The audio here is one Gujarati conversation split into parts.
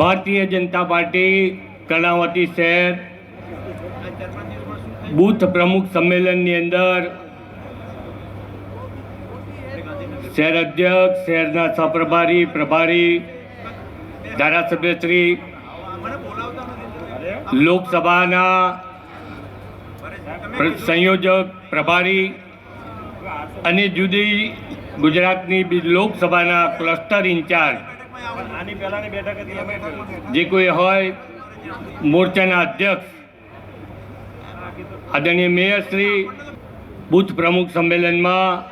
ભારતીય જનતા પાર્ટી કર્ણાવતી શહેર બૂથ પ્રમુખ સંમેલનની અંદર શહેર અધ્યક્ષ, શહેરના સહપ્રભારી, પ્રભારી ધારાસભ્યશ્રી લોકસભાના સંયોજક, પ્રભારી અને જુદી ગુજરાતની લોકસભાના ક્લસ્ટર ઇન્ચાર્જ. જે કોઈ હોય, મોરચાના અધ્યક્ષ, આદરણીય મેયરશ્રી બુથ પ્રમુખ સંમેલનમાં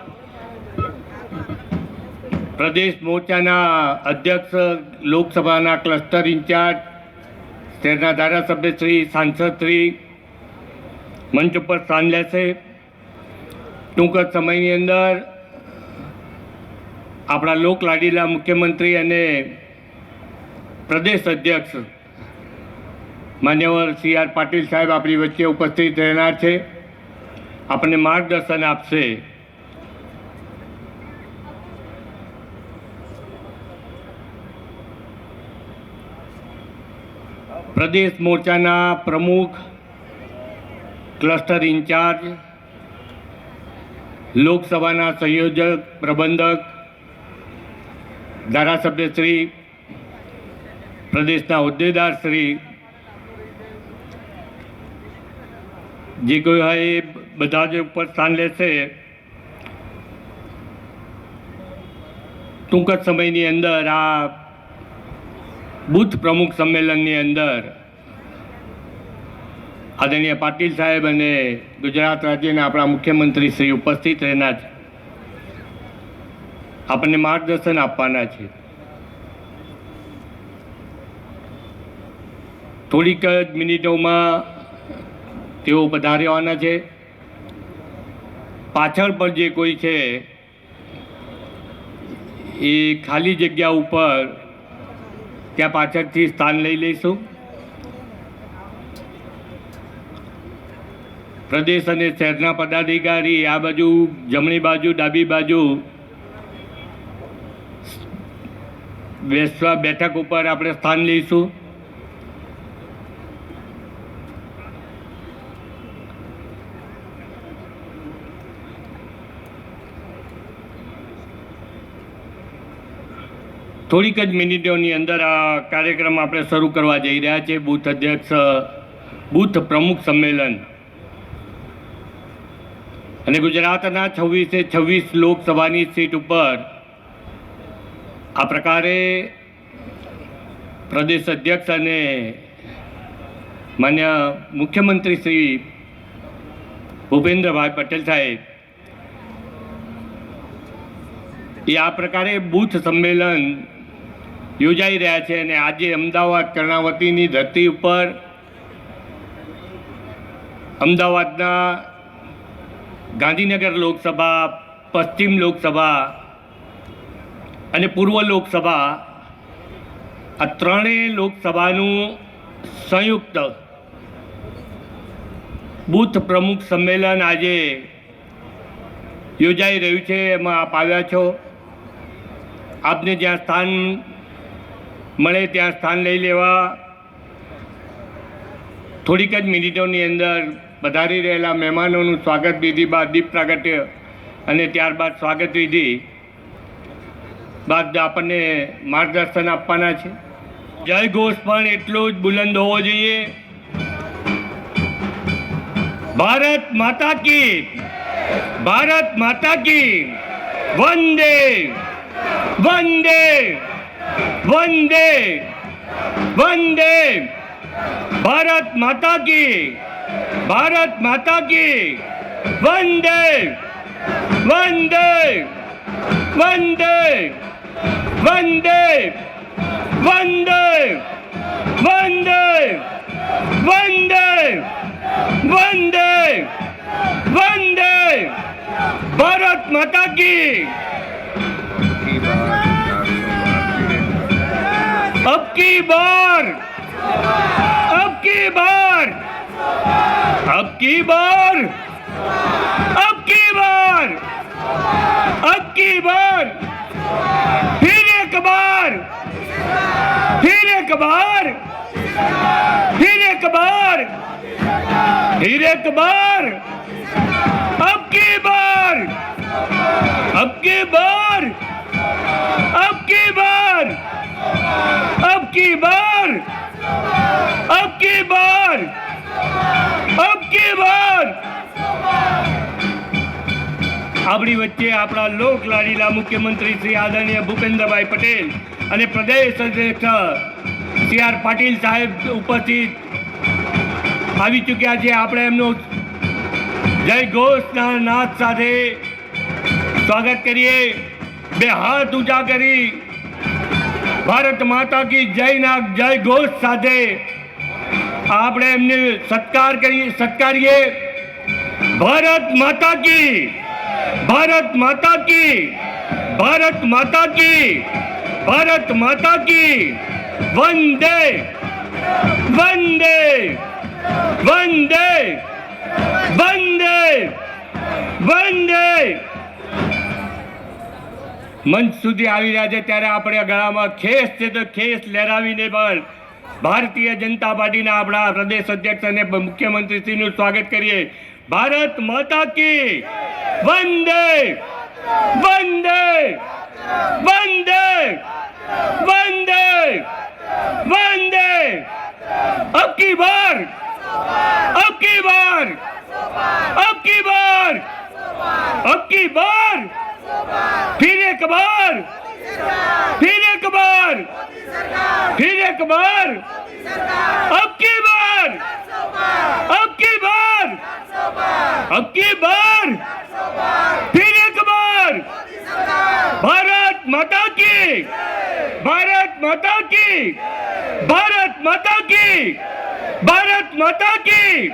પ્રદેશ મોરચાના અધ્યક્ષ, લોકસભાના ક્લસ્ટર ઇન્ચાર્જ, શહેરના સાંસદ શ્રી, મંચ ઉપર સ્થાન લેશે ટૂંક જ સમયની અંદર આપણા લોક લાડીલા મુખ્યમંત્રી અને પ્રદેશ અધ્યક્ષ માન્યવર સી આર પાટીલ સાહેબ આપણી વચ્ચે ઉપસ્થિત રહેનાર છે. આપણને માર્ગદર્શન આપશે. પ્રદેશ મોરચાના પ્રમુખ, ક્લસ્ટર ઇન્ચાર્જ, લોકસભાના સંયોજક, પ્રબંધક, ધારાસભ્ય શ્રી, પ્રદેશના હોદ્દેદાર શ્રી, જે કોઈ હોય એ બધા જ ઉપર સ્થાન લેશે. ટૂંક જ સમયની અંદર આ બુથ પ્રમુખ સંમેલનની અંદર આદરણીય પાટીલ સાહેબ અને ગુજરાત રાજ્યના આપણા મુખ્યમંત્રી શ્રી ઉપસ્થિત રહેના છે. આપણને માર્ગદર્શન આપવાના છે. થોડીક જ મિનિટોમાં તેઓ પધારવાના છે. પાછળ પર જે કોઈ છે, એ ખાલી જગ્યા ઉપર ત્યાં પાછળથી સ્થાન લઈ લઈશું. પ્રદેશ અને શહેરના પદાધિકારી આ બાજુ, જમણી બાજુ, ડાબી બાજુ બેસવા બેઠક ઉપર આપણે સ્થાન લઈશું. થોડીક જ મિનિટોની અંદર આ કાર્યક્રમ આપણે શરૂ કરવા જઈ રહ્યા છે બૂથ અધ્યક્ષ બૂથ પ્રમુખ સંમેલન. અને ગુજરાતના છવ્વીસે છવ્વીસ લોકસભાની સીટ ઉપર આ પ્રકારે પ્રદેશ અધ્યક્ષ અને માન્ય મુખ્યમંત્રી શ્રી ભૂપેન્દ્રભાઈ પટેલ સાહેબ એ આ પ્રકારે બૂથ સંમેલન યોજાઈ રહ્યા છે અને આજે અમદાવાદ કર્ણાવતીની ધરતી ઉપર અમદાવાદના ગાંધીનગર લોકસભા, પશ્ચિમ લોકસભા અને પૂર્વ લોકસભા આ ત્રણેય લોકસભાનું સંયુક્ત બૂથ પ્રમુખ સંમેલન આજે યોજાઈ રહ્યું છે. એમાં આપ આવ્યા છો. આપને જ્યાં સ્થાન મળે ત્યાં સ્થાન લઈ લેવા. થોડીક જ મિનિટોની અંદર પધારી રહેલા મહેમાનોનું સ્વાગત વિધિ બાદ દીપ પ્રાગટ્ય અને ત્યારબાદ સ્વાગત વિધિ બાદ આપણને માર્ગદર્શન આપવાના છે. જય ઘોષ પણ એટલો જ બુલંદ હોવો જોઈએ. ભારત માતા કી ભારત માતા કી વંદે વંદે. વંદે વંદે. ભારત માતા કી, ભારત માતા કી. વંદે વંદે વંદે વંદે વંદે વંદે વંદે વંદે વંદે. ભારત માતા કી. अब की बार। अब की बार। अब की बार। अब की बार। अब की बार। फिर एक बार। फिर एक बार। फिर एक बार। फिर एक बार। अब की बार। अब की बार। अब की बार अब की बार अब की बार अब की बार આપણી વચ્ચે આપણા લોક લાડીલા મુખ્યમંત્રી શ્રી આદરણીય ભૂપેન્દ્રભાઈ પટેલ અને પ્રદેશ અધ્યક્ષ સી આર પાટીલ સાહેબ ઉપસ્થિત આવી ચૂક્યા છે આપણે એમનું જય ઘોષના નાદ સાથે સ્વાગત કરીએ બે હાથ ઊંચા કરી ભારત માતા કી જય ના જય ઘોષ સાથે આપણે એમને સત્કાર કરીએ સત્કારીએ ભારત માતા કી ભારત માતા કી ભારત માતા કી ભારત માતા કી વંદે વંદે વંદે વંદે વંદે મંચ સુધી આવી રહ્યા છે ત્યારે આપણે ગળામાં ખેસ છે તો ખેસ લહેરાવીને પણ ભારતીય જનતા પાર્ટીના આપણા પ્રદેશ અધ્યક્ષ અને મુખ્યમંત્રીશ્રીનું સ્વાગત કરીએ. ભારત માતા કી વંદે! વંદે! વંદે! વંદે! વંદે! અબ કી બાર! અબ બાર! અબ બાર! અબ બાર! फिर एक बार। फिर एक बार। फिर एक बार। अब की बार। अब की बार। अब की बार। फिर एक बार। भारत माता की। भारत माता की। भारत माता की। भारत माता की।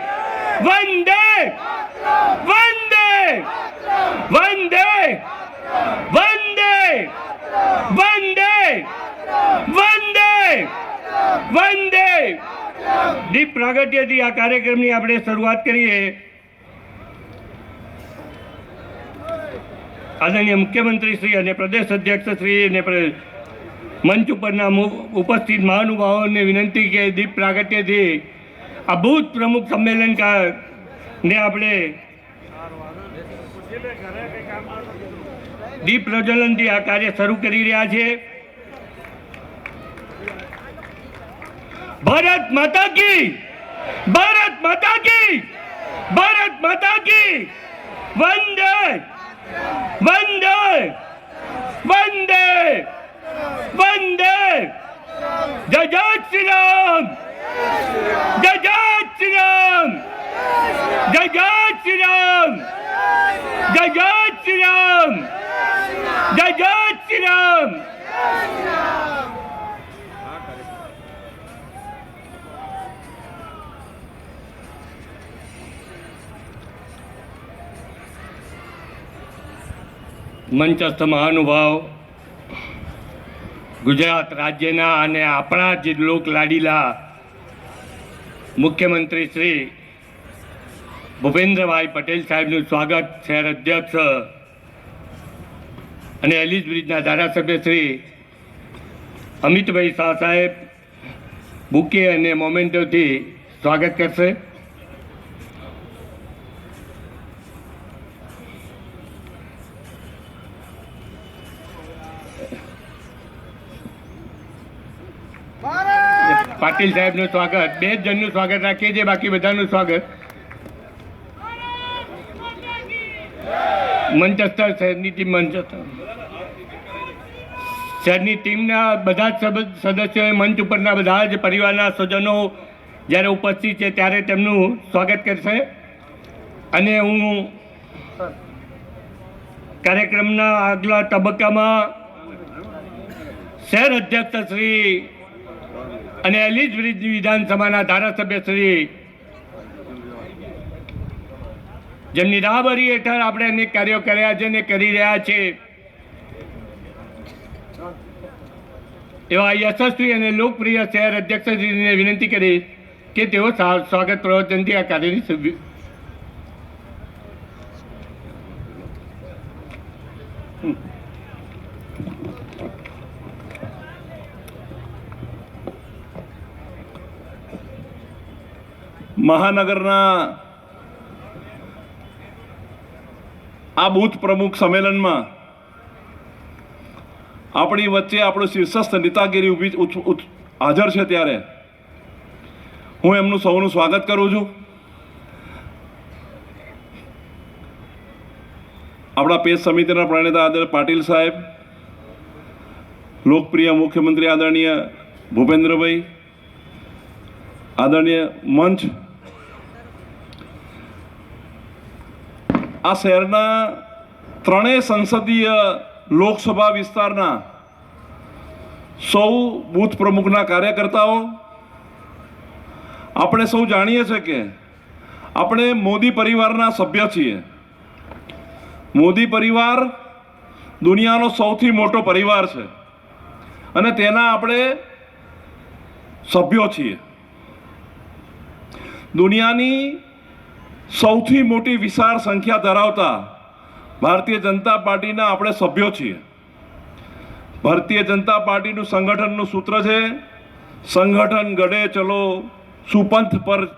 वंदे। वंदे। वंदे। વંદે વંદે વંદે વંદે. દીપ પ્રાગટ્યથી આ કાર્યક્રમની આપણે શરૂઆત કરીએ. આદરણીય મુખ્યમંત્રી શ્રી અને પ્રદેશ અધ્યક્ષ શ્રી અને મંચ ઉપરના ઉપસ્થિત મહાનુભાવોને વિનંતી કે દીપ પ્રાગટ્યથી આ ભૂત પ્રમુખ સંમેલન ને આપણે દીપ પ્રજ્વલનથી આ કાર્ય શરૂ કરી રહ્યા છે. ભારત માતા કી! ભારત માતા કી! ભારત માતા કી! વંદે! વંદે! વંદે! વંદે! જય જય શ્રી રામ! જય જય શ્રી રામ! જય જય શ્રી શ્રી રામ. જય જય મંચસ્થ મહાનુભાવ, ગુજરાત રાજ્યના અને આપણા જ લોક લાડીલા મુખ્યમંત્રી શ્રી ભૂપેન્દ્રભાઈ પટેલ સાહેબનું સ્વાગત શહેર અધ્યક્ષ અને એલિસ બ્રિજના ધારાસભ્ય શ્રી અમિતભાઈ શાહ સાહેબ બુકે અને મોમેન્ટોથી સ્વાગત કરશે. પાટીલ સાહેબનું સ્વાગત બે જ જણનું સ્વાગત રાખીએ છીએ બાકી બધાનું સ્વાગત. મંચસ્થ શહેરની ટીમ મંચસ્તર શહેરની ટીમના બધા જ સદસ્યોએ મંચ ઉપરના બધા જ પરિવારના સ્વજનો જ્યારે ઉપસ્થિત છે ત્યારે તેમનું સ્વાગત કરશે. અને હું કાર્યક્રમના આગલા તબક્કામાં શહેર અધ્યક્ષ શ્રી અને એલિઝ વિધાનસભાના ધારાસભ્ય શ્રી જેમની રાહબરી હેઠળ આપણે અનેક કાર્યો કર્યા છે અને કરી રહ્યા છે. એવા યશસ્વી અને લોકપ્રિય શહેર અધ્યક્ષશ્રીને વિનંતી કરી કે તેઓ સ્વાગત પ્રવચનથી આ કાર્યની સભ્ય મહાનગરના આ બૂથ પ્રમુખ સંમેલનમાં આપણી વચ્ચે આપણું શીર્ષસ્થ નેતાગીરી ઊભી હાજર છે ત્યારે. હું એમનું સૌનું સ્વાગત કરું છું. આપણા પેજ સમિતિના પ્રણેતા આદર પાટીલ સાહેબ, લોકપ્રિય મુખ્યમંત્રી આદરણીય ભૂપેન્દ્રભાઈ, આદરણીય મંચ આ શહેરના ત્રણેય સંસદીય લોકસભા વિસ્તારના સૌ બૂથ પ્રમુખના કાર્યકર્તાઓ, આપણે સૌ જાણીએ છીએ કે આપણે મોદી પરિવારના સભ્ય છીએ. મોદી પરિવાર દુનિયાનો સૌથી મોટો પરિવાર છે અને તેના આપણે સભ્યો છીએ. દુનિયાની સૌથી મોટી વિશાળ સંખ્યા ધરાવતા ભારતીય જનતા પાર્ટીના આપણે સભ્યો છીએ. ભારતીય જનતા પાર્ટીનું સંગઠનનું સૂત્ર છે, સંગઠન ગડે ચલો, સુપંથ પર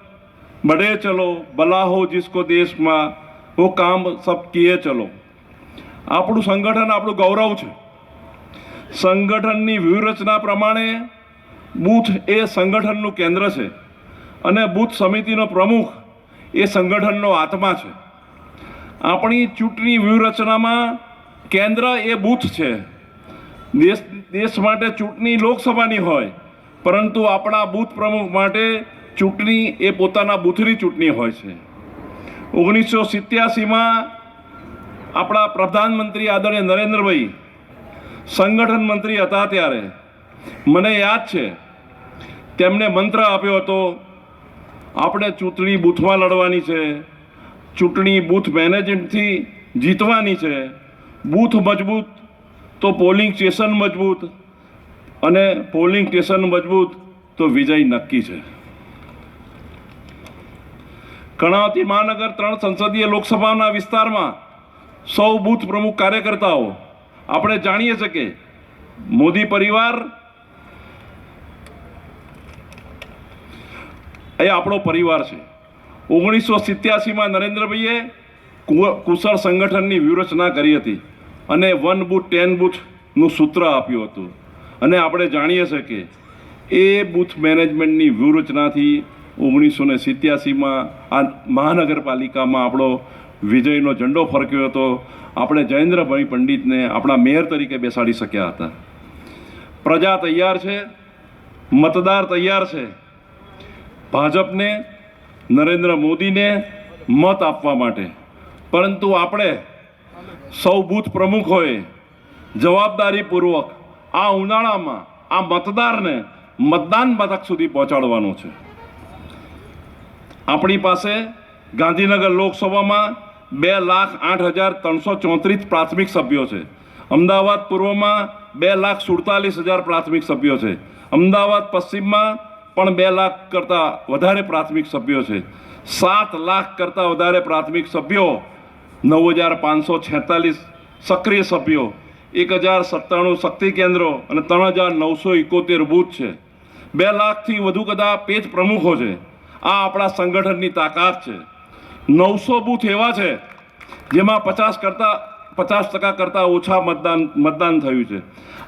બડે ચલો ભલા હો જિસકો દેશમાં વો કામ સબ કીએ ચલો. આપણું સંગઠન આપણું ગૌરવ છે. સંગઠનની વ્યૂહરચના પ્રમાણે બૂથ એ સંગઠનનું કેન્દ્ર છે અને બૂથ સમિતિનો પ્રમુખ એ સંગઠનનો આત્મા છે. આપણી ચૂંટણી વ્યૂહરચનામાં કેન્દ્ર એ બૂથ છે. દેશ દેશ માટે ચૂંટણી લોકસભાની હોય, પરંતુ આપણા બૂથ પ્રમુખ માટે ચૂંટણી એ પોતાના બૂથની ચૂંટણી હોય છે. ઓગણીસો સિત્યાસીમાં આપણા પ્રધાનમંત્રી આદરણીય નરેન્દ્રભાઈ સંગઠન મંત્રી હતા ત્યારે. મને યાદ છે, તેમણે મંત્ર આપ્યો હતો આપણે ચૂંટણી બૂથમાં લડવાની છે. ચૂંટણી બૂથ મેનેજમેન્ટથી જીતવાની છે. બૂથ મજબૂત, તો પોલિંગ સ્ટેશન મજબૂત અને પોલિંગ સ્ટેશન મજબૂત, તો વિજય નક્કી છે. કર્ણાવતી મહાનગર ત્રણ સંસદીય લોકસભાના વિસ્તારમાં સૌ બૂથ પ્રમુખ કાર્યકર્તાઓ. આપણે જાણીએ છીએ કે મોદી પરિવાર એ આપણો પરિવાર છે. ઓગણીસો સિત્યાસીમાં નરેન્દ્રભાઈએ કુશળ સંગઠનની વ્યૂહરચના કરી હતી અને વન બુથ ટેન બૂથનું સૂત્ર આપ્યું હતું. અને આપણે જાણીએ છીએ કે એ બૂથ મેનેજમેન્ટની વ્યૂહરચનાથી ઓગણીસો ને સિત્યાસીમાં આ મહાનગરપાલિકામાં આપણો વિજયનો ઝંડો ફરક્યો હતો. આપણે જયેન્દ્રભાઈ પંડિતને આપણા મેયર તરીકે બેસાડી શક્યા હતા. પ્રજા તૈયાર છે, મતદાર તૈયાર છે. ભાજપને, નરેન્દ્ર મોદીને મત આપવા માટે. પરંતુ આપણે સૌ બૂથ પ્રમુખોએ જવાબદારીપૂર્વક આ ઉનાળામાં, આ મતદારને મતદાન મથક સુધી પહોંચાડવાનો છે. આપણી પાસે ગાંધીનગર લોકસભામાં બે લાખ આઠ હજાર ત્રણસો ચોત્રીસ પ્રાથમિક સભ્યો છે. અમદાવાદ પૂર્વમાં બે લાખ સુડતાલીસ હજાર પ્રાથમિક સભ્યો છે. અમદાવાદ પશ્ચિમમાં પણ બે લાખ કરતાં વધારે પ્રાથમિક સભ્યો છે. સાત લાખ કરતાં વધારે પ્રાથમિક સભ્યો, નવ હજાર પાંચસો છેતાલીસ સક્રિય સભ્યો, એક હજાર સત્તાણું શક્તિ કેન્દ્રો અને ત્રણ હજાર નવસો એકોતેર બૂથ છે. બે લાખથી વધુ કદા પેજ પ્રમુખો છે. આ આપણા સંગઠનની તાકાત છે. નવસો બૂથ એવા છે જેમાં પચાસ કરતાં પચાસ ટકા કરતાં ઓછા મતદાન મતદાન થયું છે.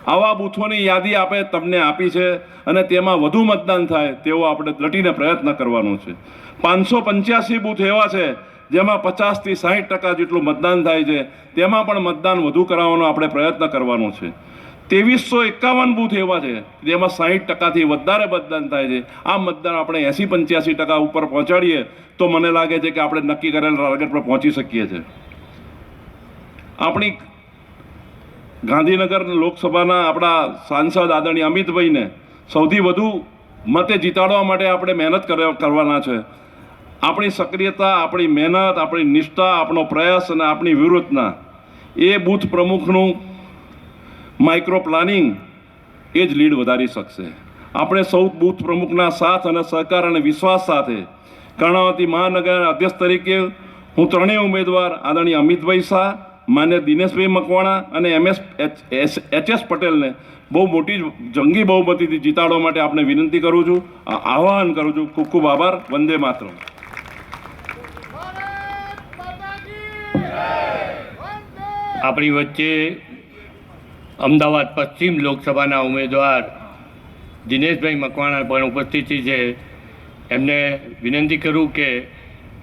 આવા બૂથોની યાદી આપણે તમને આપી છે અને તેમાં વધુ મતદાન થાય તેવો આપણે લટીને પ્રયત્ન કરવાનો છે. પાંચસો પંચ્યાસી બૂથ એવા છે જેમાં પચાસથી સાહીઠ ટકા જેટલું મતદાન થાય છે. તેમાં પણ મતદાન વધુ કરાવવાનો આપણે પ્રયત્ન કરવાનો છે. ત્રેવીસો એકાવન બૂથ એવા છે જેમાં સાહીઠ ટકાથી વધારે મતદાન થાય છે. આ મતદાન આપણે એંસી પંચ્યાસી ટકા ઉપર પહોંચાડીએ તો મને લાગે છે કે આપણે નક્કી કરેલ ટાર્ગેટ પર પહોંચી શકીએ છીએ. આપણી ગાંધીનગર લોકસભાના આપણા સાંસદ આદરણીય અમિતભાઈને સૌથી વધુ મતે જીતાડવા માટે આપણે મહેનત કરે- કરવાના છે. આપણી સક્રિયતા, આપણી મહેનત, આપણી નિષ્ઠા, આપણો પ્રયાસ અને આપણી વિવૃતના એ બૂથ પ્રમુખનું માઇક્રો પ્લાનિંગ એ જ લીડ વધારી શકશે. આપણે સૌ બૂથ પ્રમુખના સાથ અને સહકાર અને વિશ્વાસ સાથે કર્ણાવતી મહાનગર અધ્યક્ષ તરીકે હું ત્રણેય ઉમેદવાર આદરણીય અમિતભાઈ શાહ માન્ય દિનેશભાઈ મકવાણા અને એમ એસ એચ એસ પટેલને બહુ મોટી જંગી બહુમતીથી જીતાડવા માટે આપને વિનંતી કરું છું. આહવાન કરું છું. ખૂબ ખૂબ આભાર. વંદે માતરમ. આપણી વચ્ચે અમદાવાદ પશ્ચિમ લોકસભાના ઉમેદવાર દિનેશભાઈ મકવાણા પણ ઉપસ્થિત છે એમને વિનંતી કરું કે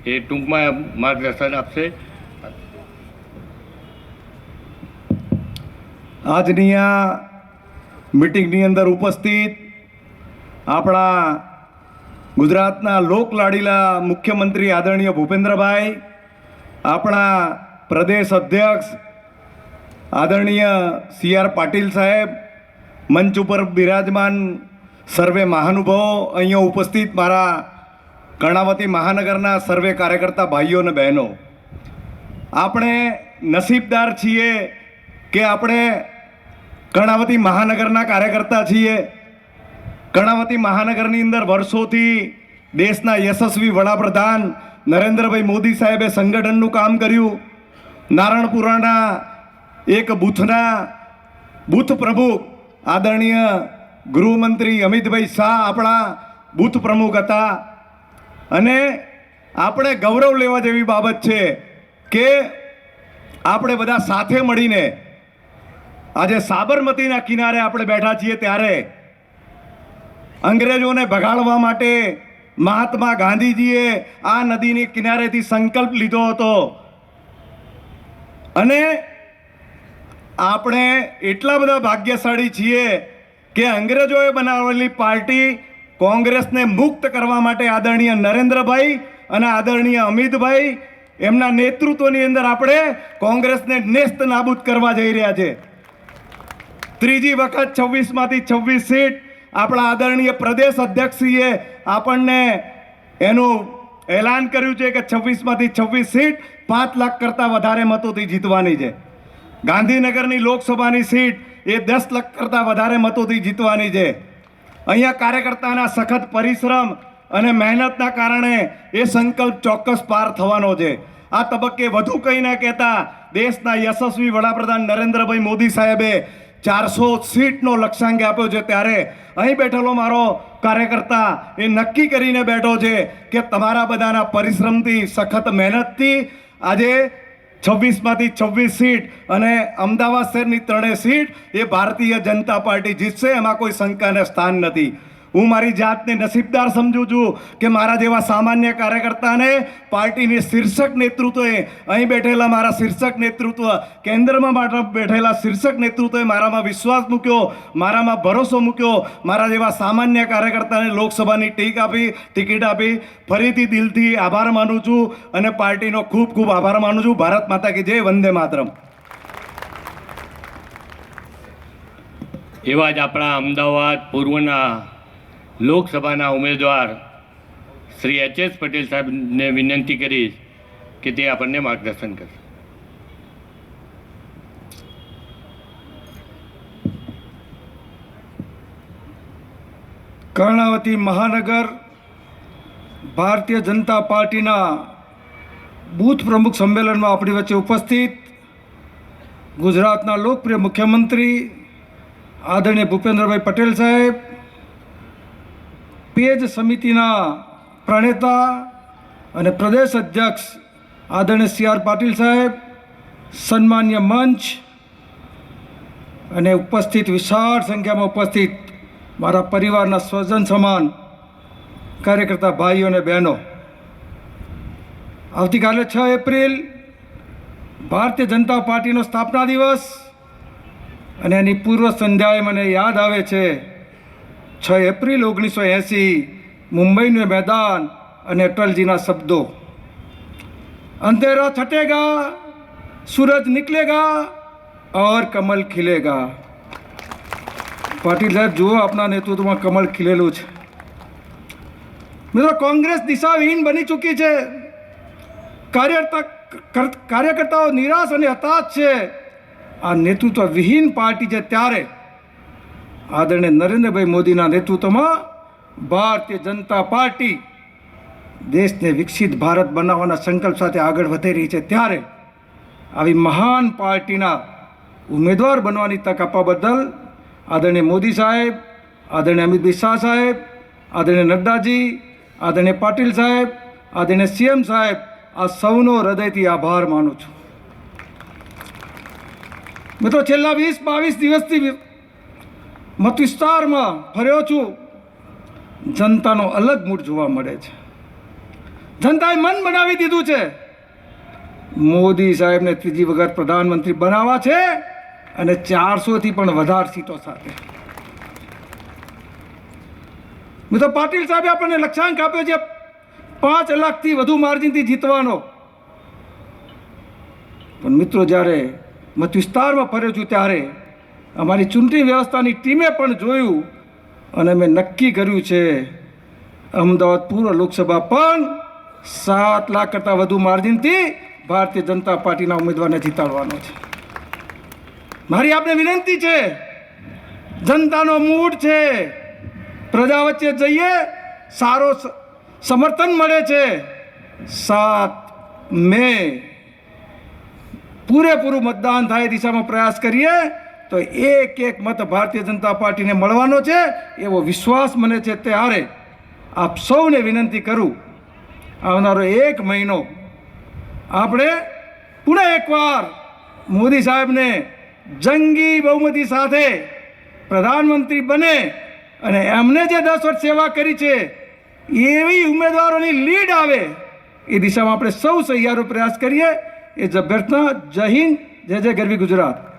એ ટૂંકમાં માર્ગદર્શન આપશે. આજની આ મિટિંગની અંદર ઉપસ્થિત આપણા ગુજરાતના લોકલાડીલા મુખ્યમંત્રી આદરણીય ભૂપેન્દ્રભાઈ, આપણા પ્રદેશ અધ્યક્ષ આદરણીય સી આર પાટીલ સાહેબ, મંચ ઉપર બિરાજમાન સર્વે મહાનુભાવો, અહીંયા ઉપસ્થિત મારા કર્ણાવતી મહાનગરના સર્વે કાર્યકર્તા ભાઈઓ અને બહેનો. આપણે નસીબદાર છીએ કે આપણે કર્ણાવતી મહાનગરના કાર્યકર્તા છીએ. કર્ણાવતી મહાનગરની અંદર વર્ષોથી દેશના યશસ્વી વડાપ્રધાન નરેન્દ્રભાઈ મોદી સાહેબે સંગઠનનું કામ કર્યું. નારણપુરાના એક બૂથના બૂથ પ્રમુખ, આદરણીય ગૃહમંત્રી અમિતભાઈ શાહ આપણા બૂથ પ્રમુખ હતા. અને આપણે ગૌરવ લેવા જેવી બાબત છે કે આપણે બધા સાથે મળીને આજે સાબરમતીના કિનારે આપણે બેઠા છીએ ત્યારે અંગ્રેજોને ભગાડવા માટે મહાત્મા ગાંધીજીએ આ નદીની કિનારેથી સંકલ્પ લીધો હતો. અને આપણે એટલા બધા ભાગ્યશાળી છીએ કે અંગ્રેજોએ બનાવેલી પાર્ટી કોંગ્રેસને મુક્ત કરવા માટે આદરણીય નરેન્દ્રભાઈ અને આદરણીય અમિતભાઈ એમના નેતૃત્વની અંદર આપણે કોંગ્રેસને નેસ્ત નાબૂદ કરવા જઈ રહ્યા છે. ત્રીજી વખત છવ્વીસમાંથી છવ્વીસ સીટ આપણા આદરણીય પ્રદેશ અધ્યક્ષીએ આપણને એનું એલાન કર્યું છે કે છવ્વીસમાંથી છવ્વીસ સીટ પાંચ લાખ કરતાં વધારે મતોથી જીતવાની છે. ગાંધીનગરની લોકસભાની સીટ એ દસ લાખ કરતાં વધારે મતોથી જીતવાની છે. અહીંયા કાર્યકર્તાના સખત પરિશ્રમ અને મહેનતના કારણે એ સંકલ્પ ચોક્કસ પાર થવાનો છે. આ તબક્કે વધુ કંઈ ના કહેતા દેશના યશસ્વી વડાપ્રધાન નરેન્દ્રભાઈ મોદી સાહેબે ચારસો સીટનો લક્ષ્યાંક આપ્યો છે. ત્યારે અહીં બેઠેલો મારો કાર્યકર્તા એ નક્કી કરીને બેઠો છે કે તમારા બધાના પરિશ્રમથી, સખત મહેનતથી આજે છવ્વીસમાંથી છવ્વીસ સીટ અને અમદાવાદ શહેરની ત્રણેય સીટ એ ભારતીય જનતા પાર્ટી જીતશે. એમાં કોઈ શંકાને સ્થાન નથી. હું મારી જાતને નસીબદાર સમજું છું કે મારા જેવા સામાન્ય કાર્યકર્તાને પાર્ટીની શીર્ષક નેતૃત્વએ અહીં બેઠેલા મારા શીર્ષક નેતૃત્વ કેન્દ્રમાં માટે બેઠેલા શીર્ષક નેતૃત્વએ મારામાં વિશ્વાસ મૂક્યો, મારામાં ભરોસો મૂક્યો, મારા જેવા સામાન્ય કાર્યકર્તાને લોકસભાની ટીક આપી, ટિકિટ આપી. ફરીથી દિલથી આભાર માનું છું અને પાર્ટીનો ખૂબ ખૂબ આભાર માનું છું. ભારત માતા કે જય, વંદે માતરમ. એવા જ આપણા અમદાવાદ પૂર્વના લોકસભાના ઉમેદવાર શ્રી એચ એસ પટેલ સાહેબને વિનંતી કરીશ કે તે આપણને માર્ગદર્શન કરશે. કર્ણાવતી મહાનગર ભારતીય જનતા પાર્ટીના બૂથ પ્રમુખ સંમેલનમાં આપણી વચ્ચે ઉપસ્થિત ગુજરાતના લોકપ્રિય મુખ્યમંત્રી આદરણીય ભૂપેન્દ્રભાઈ પટેલ સાહેબ પેજ સમિતિના પ્રણેતા અને પ્રદેશ અધ્યક્ષ આદરણીય સી આર પાટીલ સાહેબ, સન્માન્ય મંચ અને ઉપસ્થિત વિશાળ સંખ્યામાં ઉપસ્થિત મારા પરિવારના સ્વજન સમાન, કાર્યકર્તા ભાઈઓ અને બહેનો. આવતીકાલે છ એપ્રિલ ભારતીય જનતા પાર્ટીનો સ્થાપના દિવસ અને એની પૂર્વ સંધ્યાએ મને યાદ આવે છે છ એપ્રિલ ઓગણીસો એંસી, મુંબઈનું મેદાન અને અટલજીના શબ્દો. અંધેરા છટેગા, સૂરજ નીકળેગા ઓર કમલ ખીલેગા. પાટીલ સાહેબ, જુઓ આપણા નેતૃત્વમાં કમળ ખીલેલું છે. મિત્રો, કોંગ્રેસ દિશાવિહીન બની ચૂકી છે. કાર્યકર્તા, કાર્યકર્તાઓ નિરાશ અને હતાશ છે. આ નેતૃત્વ વિહીન પાર્ટી છે ત્યારે આદરણીય નરેન્દ્રભાઈ મોદીના નેતૃત્વમાં ભારતીય જનતા પાર્ટી દેશને વિકસિત ભારત બનાવવાના સંકલ્પ સાથે આગળ વધી રહી છે. ત્યારે આવી મહાન પાર્ટીના ઉમેદવાર બનવાની તક આપવા બદલ આદરણીય મોદી સાહેબ, આદરણીય અમિતભાઈ શાહ સાહેબ, આદરણીય નડ્ડાજી, આદરણીય પાટીલ સાહેબ, આદરણીય સીએમ સાહેબ, આ સૌનો હૃદયથી આભાર માનું છું. મિત્રો, છેલ્લા વીસ બાવીસ દિવસથી મત વિસ્તારમાં ફર્યો છું, જનતાનો અલગ મૂડ જોવા મળે છે. જનતાએ મન બનાવી દીધું છે. મોદી સાહેબને ત્રીજી વખત પ્રધાનમંત્રી બનાવવા છે અને ચારસોથી પણ વધારે સીટો સાથે. મિત્રો પાટીલ સાહેબે આપણને લક્ષ્યાંક આપ્યો છે, પાંચ લાખથી વધુ માર્જિનથી જીતવાનો. પણ મિત્રો, જ્યારે મત વિસ્તારમાં ફર્યો છું ત્યારે અમારી ચૂંટણી વ્યવસ્થાની ટીમે પણ જોયું અને મેં નક્કી કર્યું છે, અમદાવાદ પૂર્વ લોકસભા પણ સાત લાખ કરતાં વધુ માર્જિનથી ભારતીય જનતા પાર્ટીના ઉમેદવારને જીતાડવાનો છે. મારી આપને વિનંતી છે, જનતાનો મૂડ છે, પ્રજા વચ્ચે જઈએ, સારો સમર્થન મળે છે. સાત મે પૂરેપૂરું મતદાન થાય દિશામાં પ્રયાસ કરીએ. તો એક એક મત ભારતીય જનતા પાર્ટીને મળવાનો છે, એવો વિશ્વાસ મને છે ત્યારે આપ સૌને વિનંતી કરું, આવનારો એક મહિનો આપણે પુનઃ એકવાર મોદી સાહેબને જંગી બહુમતી સાથે પ્રધાનમંત્રી બને અને એમને જે દસ વર્ષ સેવા કરી છે, એવી ઉમેદવારોની લીડ આવે, એ દિશામાં આપણે સૌ સહિયારો પ્રયાસ કરીએ. એ જ અભ્યર્થના જય હિન્દ, જય જય ગરવી ગુજરાત.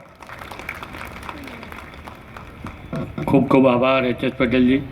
ખૂબ ખૂબ આભાર એચ એસ પટેલજી.